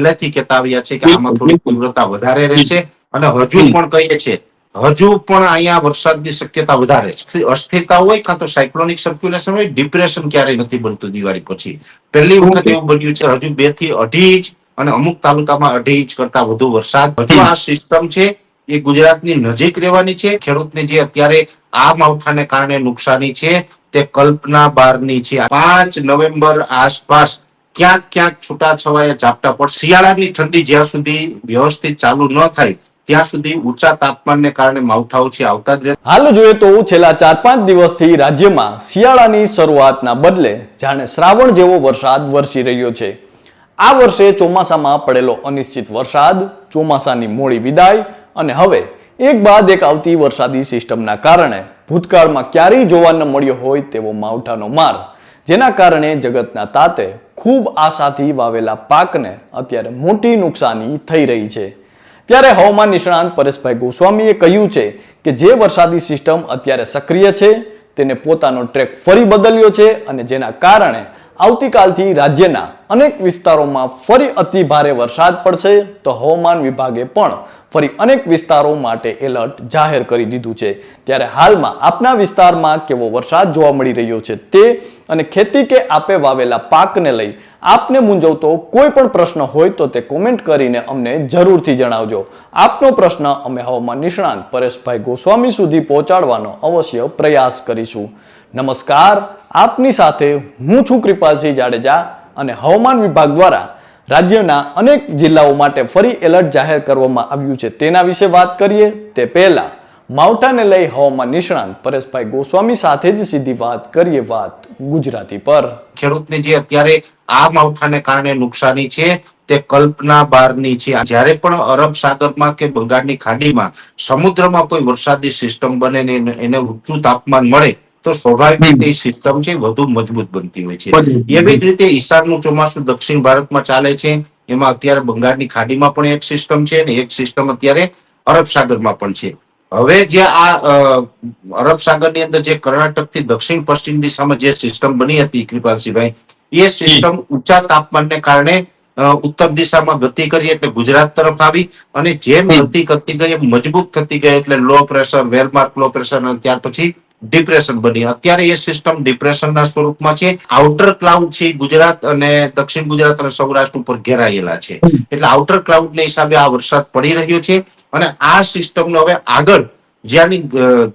પહેલેથી કહેતા આવ્યા છે કે આમાં થોડી તીવ્રતા વધારે રહેશે અને હજુ પણ કહીએ છે હજુ પણ અહીંયા વરસાદની શક્યતા વધારે છે. અસ્થિરતા હોય કાં તો સાયક્લોનિક સર્ક્યુલેશન હોય ડિપ્રેશન ક્યારેય નથી બનતું દિવાળી પછી. પહેલી વખત એવું બન્યું છે હજુ બેથી અઢી ઇંચ અને અમુક તાલુકામાં અઢી ઇંચ કરતા વધુ વરસાદ. હજુ આ સિસ્ટમ છે એ ગુજરાતની નજીક રહેવાની છે. ખેડૂતને જે અત્યારે આ માવઠાને કારણે નુકસાની છે તે કલ્પના બહારની છે. પાંચ નવેમ્બર આસપાસ ક્યાંક ક્યાંક છૂટા છવાયા ઝાપટા પડશે શિયાળાની ઠંડી જ્યાં સુધી વ્યવસ્થિત ચાલુ ન થાય, ત્યાં સુધી ઊંચા તાપમાનને ચાર પાંચ દિવસથી રાજ્યમાં શિયાળાની શરૂઆતના બદલે જાણે શ્રાવણ જેવો વરસાદ વરસી રહ્યો છે. આ વર્ષે ચોમાસામાં પડેલો અનિશ્ચિત વરસાદ, ચોમાસાની મોડી વિદાય અને હવે એક બાદ એક આવતી વરસાદી સિસ્ટમના કારણે ભૂતકાળમાં ક્યારેય જોવા ન મળ્યો હોય તેવો માવઠાનો માર. જેના કારણે જગતના તાતે ખૂબ આશાથી વાવેલા પાકને અત્યારે મોટી નુકસાની થઈ રહી છે. ત્યારે હવામાન નિષ્ણાંત પરેશભાઈ ગોસ્વામીએ કહ્યું છે કે જે વરસાદી સિસ્ટમ અત્યારે સક્રિય છે, તેને પોતાનો ટ્રેક ફરી બદલ્યો છે અને જેના કારણે આવતીકાલથી રાજ્યના અનેક વિસ્તારોમાં ફરી અતિ ભારે વરસાદ પડશે. તો હવામાન વિભાગે પણ ફરી અનેક વિસ્તારો માટે એલર્ટ જાહેર કરી દીધું છે. ત્યારે હાલમાં આપના વિસ્તારમાં કેવો વરસાદ જોવા મળી રહ્યો છે તે અને ખેતી કે આપે વાવેલા પાકને લઈ આપને મૂંઝવતો કોઈ પણ પ્રશ્ન હોય તો તે કોમેન્ટ કરીને અમને જરૂરથી જણાવજો. આપનો પ્રશ્ન અમે હવામાન નિષ્ણાંત પરેશભાઈ ગોસ્વામી સુધી પહોંચાડવાનો અવશ્ય પ્રયાસ કરીશું. નમસ્કાર, આપની સાથે હું છું કૃપાલસિંહ જાડેજા અને હવામાન વિભાગ દ્વારા રાજ્યના અનેક જિલ્લાઓ માટે ફરી એલર્ટ જાહેર કરવામાં આવ્યું છે. તેના વિશે વાત કરીએ, તે પહેલા માવઠાને લઈ હવામાન નિષ્ણાંત પરેશભાઈ ગોસ્વામી સાથે જ સીધી વાત કરીએ વાત ગુજરાતી પર. ખેડૂતને જે અત્યારે આ માવઠાને કારણે નુકસાની છે, તે કલ્પના બહારની છે. જ્યારે પણ અરબ સાગરમાં કે બંગાળની ખાડીમાં સમુદ્રમાં કોઈ વરસાદી સિસ્ટમ બને એને ઊંચું તાપમાન મળે તો સ્વાભાવિક રીતે સિસ્ટમ છે વધુ મજબૂત બનતી હોય છે. એવી જ રીતે ઈશાનનું ચોમાસું દક્ષિણ ભારતમાં ચાલે છે. એમાં અત્યારે બંગાળની ખાડીમાં પણ એક સિસ્ટમ છે અને એક સિસ્ટમ અત્યારે અરબ સાગરમાં પણ છે. હવે જે આ અરબ સાગરની અંદર જે કર્ણાટકથી દક્ષિણ પશ્ચિમ દિશામાં જે સિસ્ટમ બની હતી કૃપાલસિંહભાઈ એ સિસ્ટમ ઊંચા તાપમાનને કારણે ઉત્તર દિશામાં ગતિ કરી એટલે ગુજરાત તરફ આવી અને જેમ ગતિ કરતી ગઈ એમ મજબૂત થતી ગઈ એટલે low pressure well marked low pressure અને ત્યાર પછી ડિપ્રેશન બની. અત્યારે એ સિસ્ટમ ડિપ્રેશનના સ્વરૂપમાં છે. આઉટર ક્લાઉડ છે ગુજરાત અને દક્ષિણ ગુજરાત અને સૌરાષ્ટ્ર ઉપર ઘેરાયેલા છે. એટલે આઉટર ક્લાઉડના હિસાબે આ વરસાદ પડી રહ્યો છે અને આ સિસ્ટમનો હવે આગળ જ્યાંની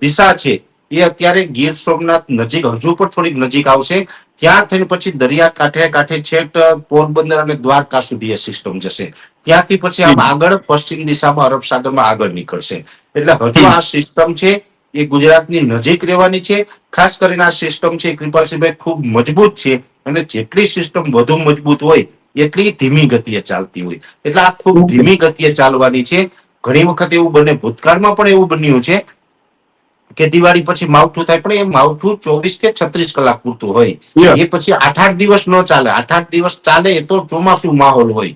દિશા છે એ અત્યારે ગીર સોમનાથ નજીક હજુ પણ થોડીક નજીક આવશે. ત્યાં થઈને પછી દરિયા કાંઠે કાંઠે છેક પોરબંદર અને દ્વારકા સુધી એ સિસ્ટમ જશે. ત્યાંથી પછી આમ આગળ પશ્ચિમ દિશામાં અરબ સાગરમાં આગળ નીકળશે. એટલે હજુ આ સિસ્ટમ છે એ ગુજરાતની નજીક રહેવાની છે. ખાસ કરીને આ સિસ્ટમ છે કૃપાલસિંહભાઈ ખૂબ મજબૂત છે અને જેટલી સિસ્ટમ વધુ મજબૂત હોય એટલી ધીમી ગતિએ ચાલતી હોય. એટલે આ ખૂબ ધીમી ગતિએ ચાલવાની છે. ઘણી વખત એવું બને ભૂતકાળમાં પણ એવું બન્યું છે કે દિવાળી પછી માવઠું થાય પણ એ માવઠું ચોવીસ કે છત્રીસ કલાક પૂરતું હોય. એ પછી આઠ આઠ દિવસ ન ચાલે. આઠ આઠ દિવસ ચાલે એ તો ચોમાસું માહોલ હોય.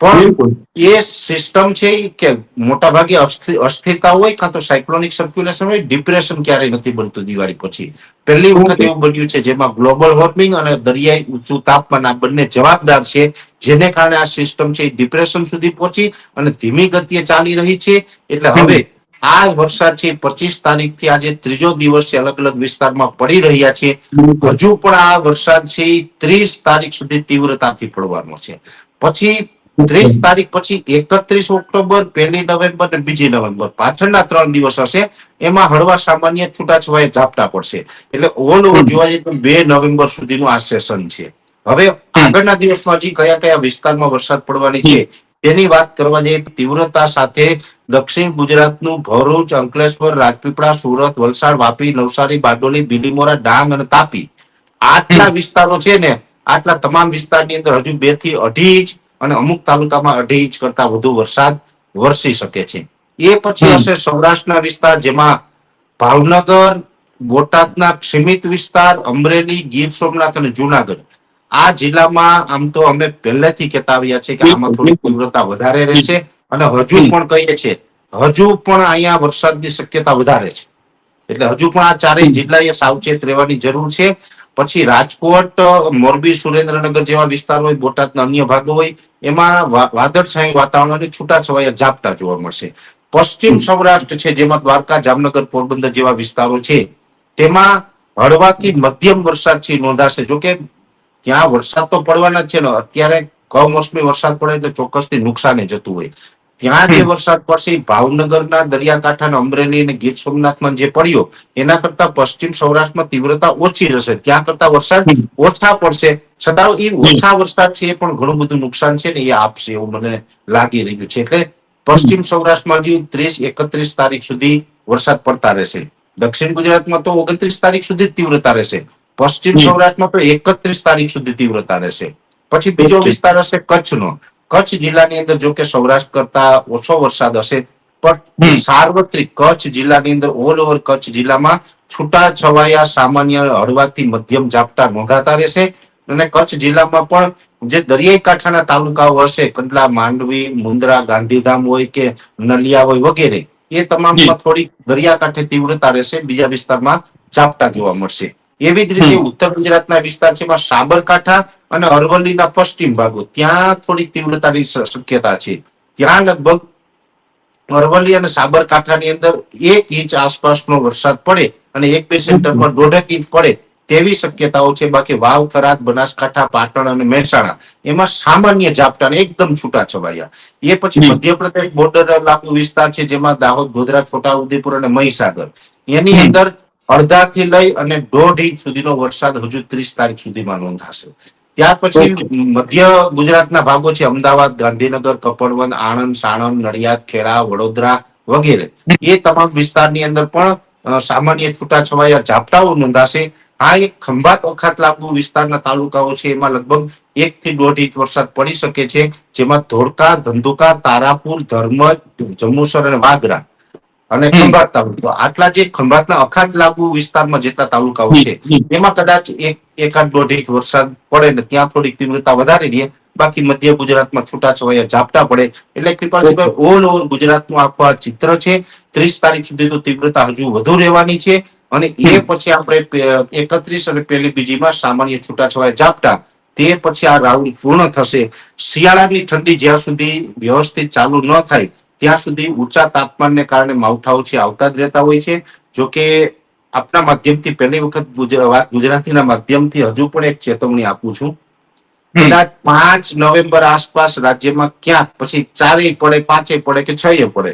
પણ એ સિસ્ટમ છે કે મોટા ભાગે અસ્થિ- અસ્થિરતા હોય કાં તો સાયક્લોનિક સર્ક્યુલેશન હોય ડિપ્રેશન ક્યારેય નથી બનતું દિવાળી પછી. પહેલી વખત એવું બન્યું છે જેમાં ગ્લોબલ વોર્મિંગ અને દરિયાઈ ઊંચું તાપમાન આ બંને જવાબદાર છે જેને કારણે આ સિસ્ટમ છે ડિપ્રેશન સુધી પહોંચી અને ધીમી ગતિએ ચાલી રહી છે. એટલે હવે આ વરસાદ છે પચીસ તારીખથી આજે ત્રીજો દિવસ છે અલગ અલગ વિસ્તારમાં પડી રહ્યા છે. હજુ પણ આ વરસાદ છે ત્રીસ તારીખ સુધી તીવ્રતાથી પડવાનો છે. પછી ત્રીસ તારીખ પછી એકત્રીસ ઓક્ટોબર પહેલી નવેમ્બર અને બીજી નવેમ્બર. પાછળના ત્રણ દિવસ હશે. એમાં હળવા સામાન્ય છૂટાછવાયા ઝાપટા પડશે. એટલે ઓલ ઓવર જોવા જઈએ તો બે નવેમ્બર સુધીનું આ સેશન છે. હવે આગળના દિવસમાં હજી કયા કયા વિસ્તારમાં વરસાદ પડવાની છે તેની વાત કરવા જઈએ તીવ્રતા સાથે દક્ષિણ ગુજરાતનું ભરૂચ અંકલેશ્વર રાજપીપળા સુરત વલસાડ વાપી નવસારી બારડોલી બીલીમોરા ડાંગ અને તાપી. આટલા વિસ્તારો છે ને આટલા તમામ વિસ્તારની અંદર હજુ બેથી અઢી ઇંચ અને અમુક તાલુકામાં અઢી ઇંચ કરતા વધુ વરસાદ વરસી શકે છે. એ પછી હશે સૌરાષ્ટ્રના વિસ્તાર જેમાં ભાવનગર બોટાદના સીમિત વિસ્તાર અમરેલી ગીર સોમનાથ અને જુનાગઢ. આ જિલ્લામાં આમ તો અમે પહેલેથી કહેતા આવ્યા છે કે આમાં થોડી તીવ્રતા વધારે રહેશે અને હજુ પણ કહીએ છીએ હજુ પણ અહીંયા વરસાદની શક્યતા વધારે છે. એટલે હજુ પણ આ ચારેય જિલ્લાએ સાવચેત રહેવાની જરૂર છે. પછી રાજકોટ મોરબી સુરેન્દ્રનગર જેવા વિસ્તાર હોય બોટાદના અન્ય ભાગો હોય એમાં વાદળછાયું વાતાવરણ અને છૂટાછવાયા ઝાપટા જોવા મળશે. પશ્ચિમ સૌરાષ્ટ્ર છે જેમાં દ્વારકા જામનગર પોરબંદર જેવા વિસ્તારો છે તેમાં હળવાથી મધ્યમ વરસાદ છે નોંધાશે. જોકે ત્યાં વરસાદ તો પડવાના જ છે ને અત્યારે કમોસમી વરસાદ પડે એટલે ચોક્કસથી નુકસાને જતું હોય. ત્યાં જે વરસાદ પડશે એ ભાવનગરના દરિયાકાંઠાના અમરેલી અને ગીર સોમનાથમાં જે પડ્યો એના કરતા પશ્ચિમ સૌરાષ્ટ્રમાં તીવ્રતા ઓછી રહેશે ત્યાં કરતા વરસાદ ઓછા પડશે. છતાં એ ઓછા વરસાદ છે એ પણ ઘણું બધું નુકસાન છે ને એ આપશે એવું મને લાગી રહ્યું છે. એટલે પશ્ચિમ સૌરાષ્ટ્રમાં હજી ત્રીસ એકત્રીસ તારીખ સુધી વરસાદ પડતા રહેશે. દક્ષિણ ગુજરાતમાં તો ઓગણત્રીસ તારીખ સુધી તીવ્રતા રહેશે. પશ્ચિમ સૌરાષ્ટ્રમાં તો એકત્રીસ તારીખ સુધી તીવ્રતા રહેશે. પછી બીજો વિસ્તાર હશે કચ્છનો. કચ્છ જિલ્લાની અંદર જો કે સૌરાષ્ટ્ર કરતા ઓછો વરસાદ હશે પણ સાર્વત્રિક કચ્છ જિલ્લાની અંદર ઓલ ઓવર કચ્છ જિલ્લામાં છૂટા છવાયા સામાન્ય હળવાથી મધ્યમ ઝાપટા નોંધાતા રહેશે. અને કચ્છ જિલ્લામાં પણ જે દરિયાઈ કાંઠાના તાલુકાઓ હશે કંડલા માંડવી મુન્દ્રા ગાંધીધામ હોય કે નલિયા હોય વગેરે એ તમામમાં થોડી દરિયાકાંઠે તીવ્રતા રહેશે બીજા વિસ્તારમાં ઝાપટા જોવા મળશે. એવી જ રીતે ઉત્તર ગુજરાતના વિસ્તાર છે એમાં સાબરકાંઠા અને અરવલ્લીના પશ્ચિમ ભાગો. ત્યાં થોડી તીવ્રતાની શક્યતા છે. ત્યાં લગભગ અરવલ્લી અને સાબરકાંઠાની અંદર એક ઇંચ આસપાસનો વરસાદ પડે અને એક બે સેન્ટરમાં દોઢેક ઇંચ પડે તેવી શક્યતાઓ છે. બાકી વાવ થરાદ બનાસકાંઠા પાટણ અને મહેસાણા એમાં સામાન્ય ઝાપટા એકદમ છૂટા છવાયા એ પછી. મધ્યપ્રદેશ બોર્ડર લાગુ વિસ્તાર છે જેમાં દાહોદ ગોધરા છોટાઉદેપુર અને મહીસાગર. એની અંદર અડધાથી લઈ અને દોઢ ઇંચ સુધીનો વરસાદ હજુ ત્રીસ તારીખ સુધીમાં નોંધાશે. ત્યાર પછી મધ્ય ગુજરાતના ભાગો છે અમદાવાદ ગાંધીનગર કપડવન આણંદ સાણંદ નડિયાદ ખેડા વડોદરા વગેરે. એ તમામ વિસ્તારની અંદર પણ સામાન્ય છૂટાછવાયા ઝાપટાઓ નોંધાશે. આ એક ખંભાત અખાત લાગુ વિસ્તારના તાલુકાઓ છે એમાં લગભગ એક થી દોઢ ઇંચ વરસાદ પડી શકે છે જેમાં ધોળકા ધંધુકા તારાપુર ધર્મજ જંબુસર અને વાગરા અને ખંભાત તાલુકો. આટલા જે ખંભાતના અખાત લાગુ વિસ્તારમાં જેટલા તાલુકાઓ છે એમાં કદાચ એક એકાદ દોઢ ઇંચ વરસાદ પડે ને ત્યાં થોડીક તીવ્રતા વધારે રહે. બાકી મધ્ય ગુજરાતમાં છૂટાછવાયા ઝાપટા પડે. એટલે કૃપાલજીભાઈ ઓલ ઓવર ગુજરાતનું આખું આ ચિત્ર છે. ત્રીસ તારીખ સુધી તો તીવ્રતા હજુ વધુ રહેવાની છે. અને એ પછી આપણે એકત્રીસ અને પહેલી બીજીમાં સામાન્ય છૂટાછવાયા ઝાપટા. તે પછી આ રાઉન્ડ પૂર્ણ થશે. શિયાળાની ઠંડી જ્યાં સુધી વ્યવસ્થિત ચાલુ ન થાય ત્યાં સુધી ઊંચા તાપમાનને કારણે માવઠાઓ છે આવતા જ રહેતા હોય છે. જોકે આપના માધ્યમથી પહેલી વખત વાત ગુજરાતીના માધ્યમથી હજુ પણ એક ચેતવણી આપું છું. કદાચ પાંચ નવેમ્બર આસપાસ રાજ્યમાં ક્યાંક પછી ચારેય પડે પાંચે પડે કે છ પડે.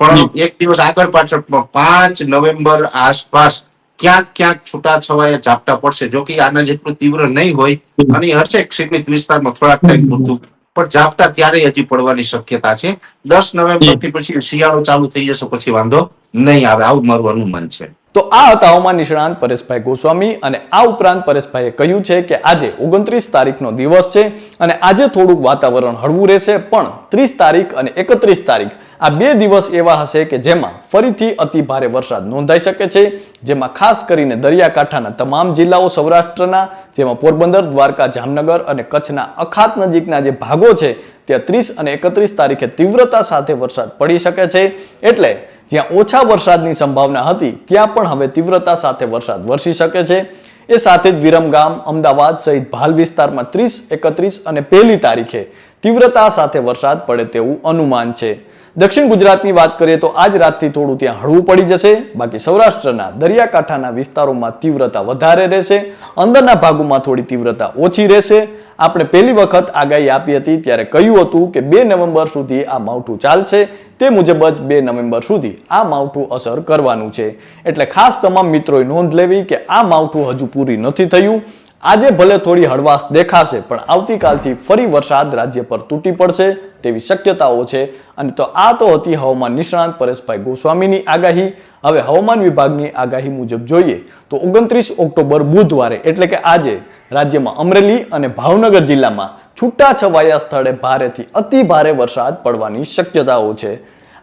પણ એક દિવસ આગળ પાછળ પાંચ નવેમ્બર આસપાસ ક્યાંક ક્યાંક છૂટા છવાયા ઝાપટા પડશે. જો કે આના જેટલું તીવ્ર નહીં હોય અને હશે સીમિત વિસ્તારમાં થોડાક ટાઈમ પૂરતું પણ ઝાપટા ત્યારે હજી પડવાની શક્યતા છે. દસ નવેમ્બરથી પછી શિયાળો ચાલુ થઈ જશે પછી વાંધો નહીં આવે. આવું મારું અનુમાન છે. તો આ હતા હવામાન નિષ્ણાંત પરેશભાઈ ગોસ્વામી અને આ ઉપરાંત પરેશભાઈએ કહ્યું છે કે આજે ઓગણત્રીસ તારીખનો દિવસ છે અને આજે થોડુંક વાતાવરણ હળવું રહેશે, પણ ત્રીસ તારીખ અને એકત્રીસ તારીખ આ બે દિવસ એવા હશે કે જેમાં ફરીથી અતિ ભારે વરસાદ નોંધાઈ શકે છે, જેમાં ખાસ કરીને દરિયાકાંઠાના તમામ જિલ્લાઓ સૌરાષ્ટ્રના, જેમાં પોરબંદર, દ્વારકા, જામનગર અને કચ્છના અખાત નજીકના જે ભાગો છે, ત્યાં ત્રીસ અને એકત્રીસ તારીખે તીવ્રતા સાથે વરસાદ પડી શકે છે. એટલે જ્યાં ઓછા વરસાદની સંભાવના હતી, ત્યાં પણ હવે તીવ્રતા સાથે વરસાદ વરસી શકે છે. એ સાથે જ વિરમગામ અમદાવાદ સહિત ભાલ વિસ્તારમાં ત્રીસ, એકત્રીસ અને પહેલી તારીખે તીવ્રતા સાથે વરસાદ પડે તેવું અનુમાન છે. દક્ષિણ ગુજરાતની વાત કરીએ તો આજ રાતથી થોડું ત્યાં હળવું પડી જશે. બાકી સૌરાષ્ટ્રના દરિયાકાંઠાના વિસ્તારોમાં તીવ્રતા વધારે રહેશે. અંદરના ભાગોમાં થોડી તીવ્રતા ઓછી રહેશે. આપણે પહેલી વખત આગાહી આપી હતી ત્યારે કહ્યું હતું કે બે નવેમ્બર સુધી આ માવઠું ચાલશે. તે મુજબ જ બે નવેમ્બર સુધી આ માવઠું અસર કરવાનું છે. એટલે ખાસ તમામ મિત્રોએ નોંધ લેવી કે આ માવઠું હજુ પૂરી નથી થયું. આજે ભલે થોડી હળવાશ દેખાશે, પણ આવતીકાલથી ફરી વરસાદ રાજ્ય પર તૂટી પડશે તેવી શક્યતાઓ છે. અને તો આ તો હતી હવામાન નિષ્ણાંત પરેશભાઈ ગોસ્વામીની આગાહી. હવે હવામાન વિભાગની આગાહી મુજબ જોઈએ તો ઓગણત્રીસ ઓક્ટોબર બુધવારે, એટલે કે આજે, રાજ્યમાં અમરેલી અને ભાવનગર જિલ્લામાં છૂટા છવાયા સ્થળે ભારેથી અતિ ભારે વરસાદ પડવાની શક્યતાઓ છે.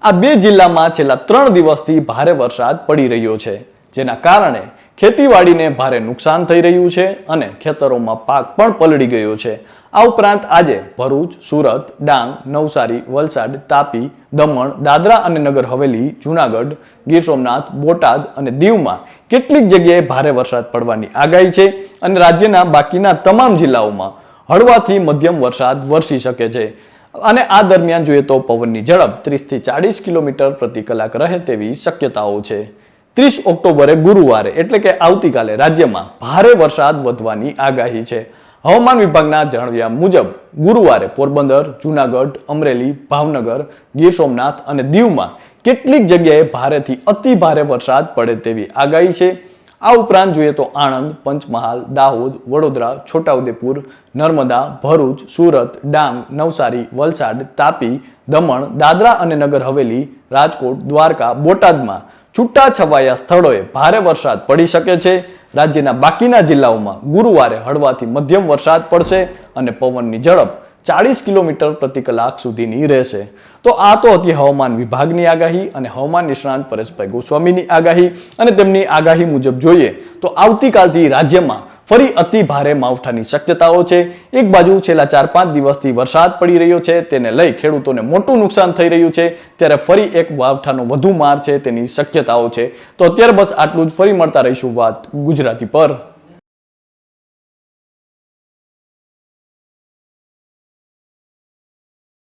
આ બે જિલ્લામાં છેલ્લા ત્રણ દિવસથી ભારે વરસાદ પડી રહ્યો છે, જેના કારણે ખેતીવાડીને ભારે નુકસાન થઈ રહ્યું છે અને ખેતરોમાં પાક પણ પલળી ગયો છે. આ ઉપરાંત આજે ભરૂચ, સુરત, ડાંગ, નવસારી, વલસાડ, તાપી, દમણ, દાદરા અને નગર હવેલી, જુનાગઢ, ગીર સોમનાથ, બોટાદ અને દીવમાં કેટલીક જગ્યાએ ભારે વરસાદ પડવાની આગાહી છે અને રાજ્યના બાકીના તમામ જિલ્લાઓમાં હળવાથી મધ્યમ વરસાદ વરસી શકે છે. અને આ દરમિયાન જોઈએ તો પવનની ઝડપ ત્રીસથી ચાળીસ કિલોમીટર પ્રતિ કલાક રહે તેવી શક્યતાઓ છે. ત્રીસ ઓક્ટોબરે ગુરુવારે, એટલે કે આવતીકાલે રાજ્યમાં ભારે વરસાદ વધવાની આગાહી છે. હવામાન વિભાગના જણાવ્યા મુજબ, ગુરુવારે પોરબંદર, જુનાગઢ, અમરેલી, ભાવનગર, ગીર સોમનાથ અને દીવમાં કેટલીક જગ્યાએ ભારેથી અતિ ભારે વરસાદ પડે તેવી આગાહી છે. આ ઉપરાંત જોઈએ તો આણંદ, પંચમહાલ, દાહોદ, વડોદરા, છોટાઉદેપુર, નર્મદા, ભરૂચ, સુરત, ડાંગ, નવસારી, વલસાડ, તાપી, દમણ, દાદરા અને નગર હવેલી, રાજકોટ, દ્વારકા, બોટાદમાં છૂટા છવાયા સ્થળોએ ભારે વરસાદ પડી શકે છે. રાજ્યના બાકીના જિલ્લાઓમાં ગુરુવારે હળવાથી મધ્યમ વરસાદ પડશે અને પવનની ઝડપ ચાળીસ કિલોમીટર પ્રતિ કલાક સુધીની રહેશે. તો આ તો હતી હવામાન વિભાગની આગાહી અને હવામાન નિષ્ણાંત પરેશભાઈ ગોસ્વામીની આગાહી અને તેમની આગાહી મુજબ જોઈએ તો આવતીકાલથી રાજ્યમાં ફરી અતિ ભારે માવઠાની શક્યતાઓ છે. એક બાજુ છેલ્લા ચાર પાંચ દિવસથી વરસાદ પડી રહ્યો છે, તેને લઈ ખેડૂતોને મોટું નુકસાન થઈ રહ્યું છે, ત્યારે ફરી એક માવઠાનો વધુ માર છે તેની શક્યતાઓ છે. તો અત્યારે બસ આટલું જ. ફરી મળતા રહીશું વાત ગુજરાતી પર.